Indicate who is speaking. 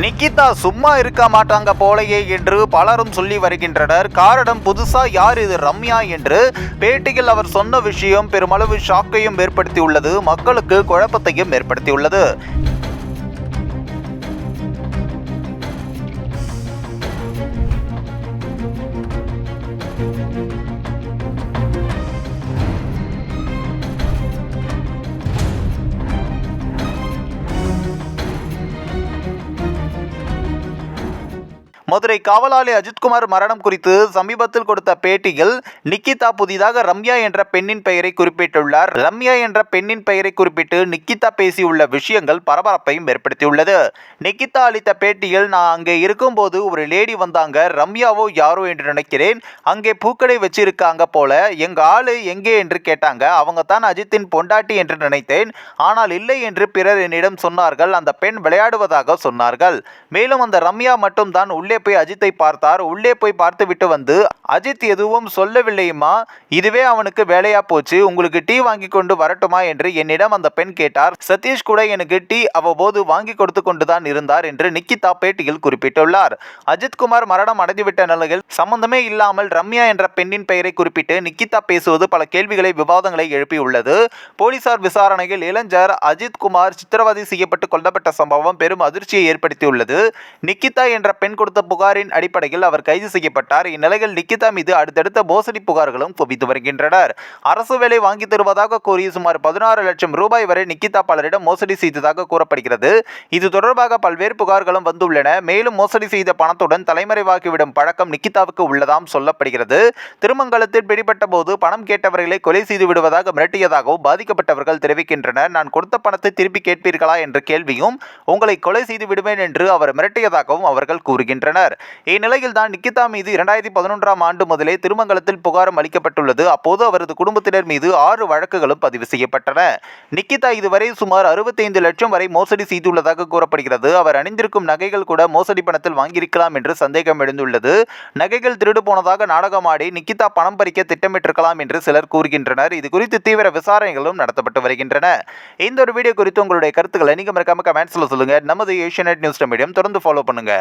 Speaker 1: நிக்கிதா சும்மா இருக்க மாட்டாங்க போலையே என்று பலரும் சொல்லி வருகின்றனர். காரணம் புதுசா யார் இது ரம்யா என்று பேட்டியில் அவர் சொன்ன விஷயம் பெருமளவு ஷாக்கையும் ஏற்படுத்தியுள்ளது. மக்களுக்கு குழப்பத்தையும் ஏற்படுத்தியுள்ளது. மதுரை காவலாளி அஜித்குமார் மரணம் குறித்து சமீபத்தில் கொடுத்த பேட்டியில் நிக்கிதா புதிதாக ரம்யா என்ற பெண்ணின் பெயரை குறிப்பிட்டுள்ளார். ரம்யா என்ற பெண்ணின் பெயரை குறிப்பிட்டு நிக்கிதா பேசியுள்ள விஷயங்கள் பரபரப்பையும் ஏற்படுத்தியுள்ளது. நிக்கிதா அளித்த பேட்டியில் நான் அங்கே இருக்கும்போது ஒரு லேடி வந்தாங்க ரம்யாவோ யாரோ என்று நினைக்கிறேன். அங்கே பூக்கடை வச்சிருக்காங்க போல எங்க ஆளு எங்கே? என்று கேட்டாங்க. அவங்க தான் அஜித்தின் பொண்டாட்டி என்று நினைத்தேன். ஆனால் இல்லை என்று பிறர் என்னிடம் சொன்னார்கள். அந்த பெண் விளையாடுவதாக சொன்னார்கள். மேலும் அந்த ரம்யா மட்டும் தான் உள்ளே போய் அஜித்தை பார்த்தார். உள்ளே போய் பார்த்துவிட்டு வந்து அஜித் எதுவும் சொல்லவில்லையுமா? இதுவே அவனுக்கு வேலையா போச்சு. உங்களுக்கு டீ வாங்கி கொண்டு வரட்டுமா? என்று என்னிடம் அந்த பெண் கேட்டார். சதீஷ் கூட எனக்கு டீ அவ்வப்போது வாங்கி கொடுத்து கொண்டுதான் இருந்தார் என்று நிக்கிதா பேட்டியில் குறிப்பிட்டுள்ளார். அஜித்குமார் மரணம் அடைந்துவிட்ட நிலையில் சம்பந்தமே இல்லாமல் ரம்யா என்ற பெண்ணின் பெயரை குறிப்பிட்டு நிக்கிதா பேசுவது பல கேள்விகளை விவாதங்களை எழுப்பியுள்ளது. போலீசார் விசாரணையில் இளைஞர் அஜித் குமார் சித்திரவதை செய்யப்பட்டு கொல்லப்பட்ட சம்பவம் பெரும் அதிர்ச்சியை ஏற்படுத்தியுள்ளது. நிக்கிதா என்ற பெண் கொடுத்த புகாரின் அடிப்படையில் அவர் கைது செய்யப்பட்டார். இந்நிலையில் நிக்கிதா மீது அடுத்தடுத்த மோசடி புகார்களும் குவித்து வருகின்றனர். அரசு வேலை வாங்கி தருவதாக கூறி சுமார் பதினாறு லட்சம் ரூபாய் வரை நிக்கிதா பலரிடம் மோசடி செய்ததாக கூறப்படுகிறது. இது தொடர்பாக பல்வேறு புகார்களும் வந்துள்ளன. மேலும் மோசடி செய்த பணத்துடன் தலைமறைவாகிவிடும் பழக்கம் நிக்கிதாவுக்கு உள்ளதாம் சொல்லப்படுகிறது. திருமங்கலத்தில் பிடிபட்ட போது பணம் கேட்டவர்களை கொலை செய்து விடுவதாக மிரட்டியதாகவும் பாதிக்கப்பட்டவர்கள் தெரிவிக்கின்றனர். நான் கொடுத்த பணத்தை திருப்பி கேட்பீர்களா என்ற கேள்வியும் உங்களை கொலை செய்து விடுவேன் என்று அவர் மிரட்டியதாகவும் அவர்கள் கூறுகின்றனர். இந்நிலையில் தான் நிக்கிதா மீது இரண்டாயிரத்தி பதினொன்றாம் ஆண்டு முதலே திருமங்கலத்தில் புகாரும் அளிக்கப்பட்டுள்ளது. அப்போது அவரது குடும்பத்தினர் மீது ஆறு வழக்குகளும் பதிவு செய்யப்பட்டன. நிக்கிதா இதுவரை சுமார் அறுபத்தைந்து லட்சம் வரை மோசடி செய்துள்ளதாக கூறப்படுகிறது. அவர் அணிந்திருக்கும் நகைகள் கூட மோசடி பணத்தில் வாங்கியிருக்கலாம் என்று சந்தேகம் எழுந்துள்ளது. நகைகள் திருடு போனதாக நாடகமாடி நிக்கிதா பணம் பறிக்க திட்டமிட்டிருக்கலாம் என்று சிலர் கூறுகின்றனர். இது குறித்து தீவிர விசாரணைகளும் நடத்தப்பட்டு வருகின்றன. இந்த ஒரு வீடியோ குறித்து உங்களுடைய கருத்துக்களை நீங்க மறக்காம கமெண்ட்ஸ்ல சொல்லுங்க. நமது ஏஷியநெட் நியூஸ் மீடியம் தொடர்ந்து ஃபாலோ பண்ணுங்க.